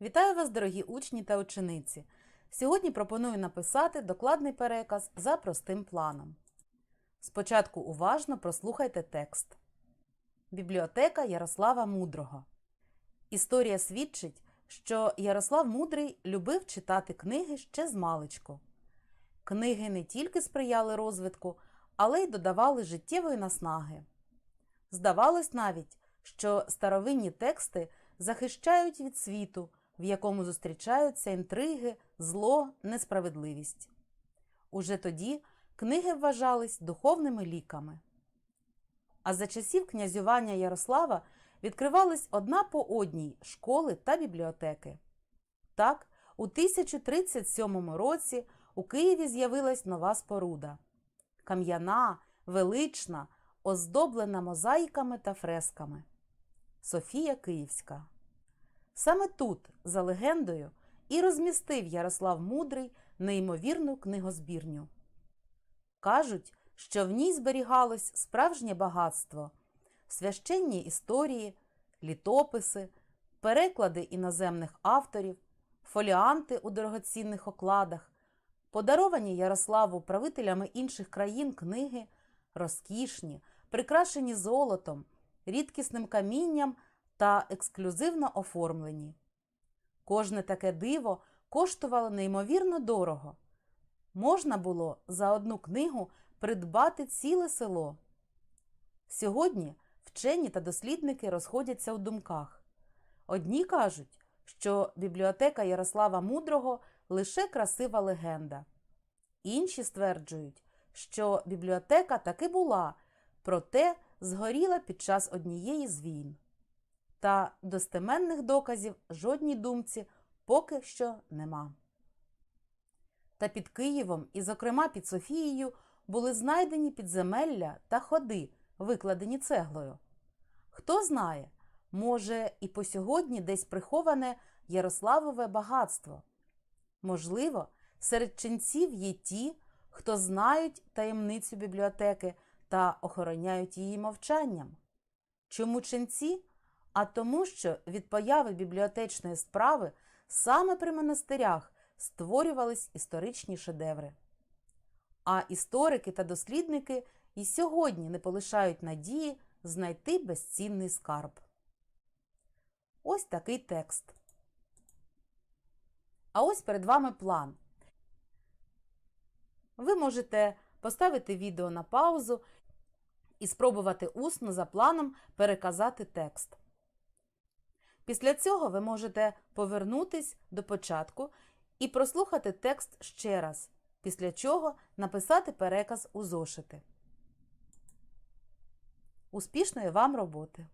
Вітаю вас, дорогі учні та учениці! Сьогодні пропоную написати докладний переказ за простим планом. Спочатку уважно прослухайте текст. Бібліотека Ярослава Мудрого. Історія свідчить, що Ярослав Мудрий любив читати книги ще з маличку. Книги не тільки сприяли розвитку, але й додавали життєвої наснаги. Здавалось навіть, що старовинні тексти захищають від світу, в якому зустрічаються інтриги, зло, несправедливість. Уже тоді книги вважались духовними ліками. А за часів князювання Ярослава відкривались одна по одній школи та бібліотеки. Так, у 1037 році у Києві з'явилась нова споруда кам'яна, велична, оздоблена мозаїками та фресками. Софія Київська. Саме тут, за легендою, і розмістив Ярослав Мудрий неймовірну книгозбірню. Кажуть, що в ній зберігалось справжнє багатство, священні історії, літописи, переклади іноземних авторів, фоліанти у дорогоцінних окладах, подаровані Ярославу правителями інших країн книги, розкішні, прикрашені золотом, рідкісним камінням та ексклюзивно оформлені. Кожне таке диво коштувало неймовірно дорого. Можна було за одну книгу придбати ціле село. Сьогодні вчені та дослідники розходяться у думках. Одні кажуть, що бібліотека Ярослава Мудрого лише красива легенда. Інші стверджують, що бібліотека таки була, проте згоріла під час однієї з війн. Та достеменних доказів жодній думці поки що нема. Та під Києвом і, зокрема, під Софією були знайдені підземелля та ходи, викладені цеглою. Хто знає, може, і по сьогодні десь приховане Ярославове багатство. Можливо, серед ченців є ті, хто знають таємницю бібліотеки та охороняють її мовчанням. Чому ченці? А тому, що від появи бібліотечної справи саме при монастирях створювались історичні шедеври. А історики та дослідники і сьогодні не полишають надії знайти безцінний скарб. Ось такий текст. А ось перед вами план. Ви можете поставити відео на паузу і спробувати усно за планом переказати текст. Після цього ви можете повернутись до початку і прослухати текст ще раз, після чого написати переказ у зошити. Успішної вам роботи!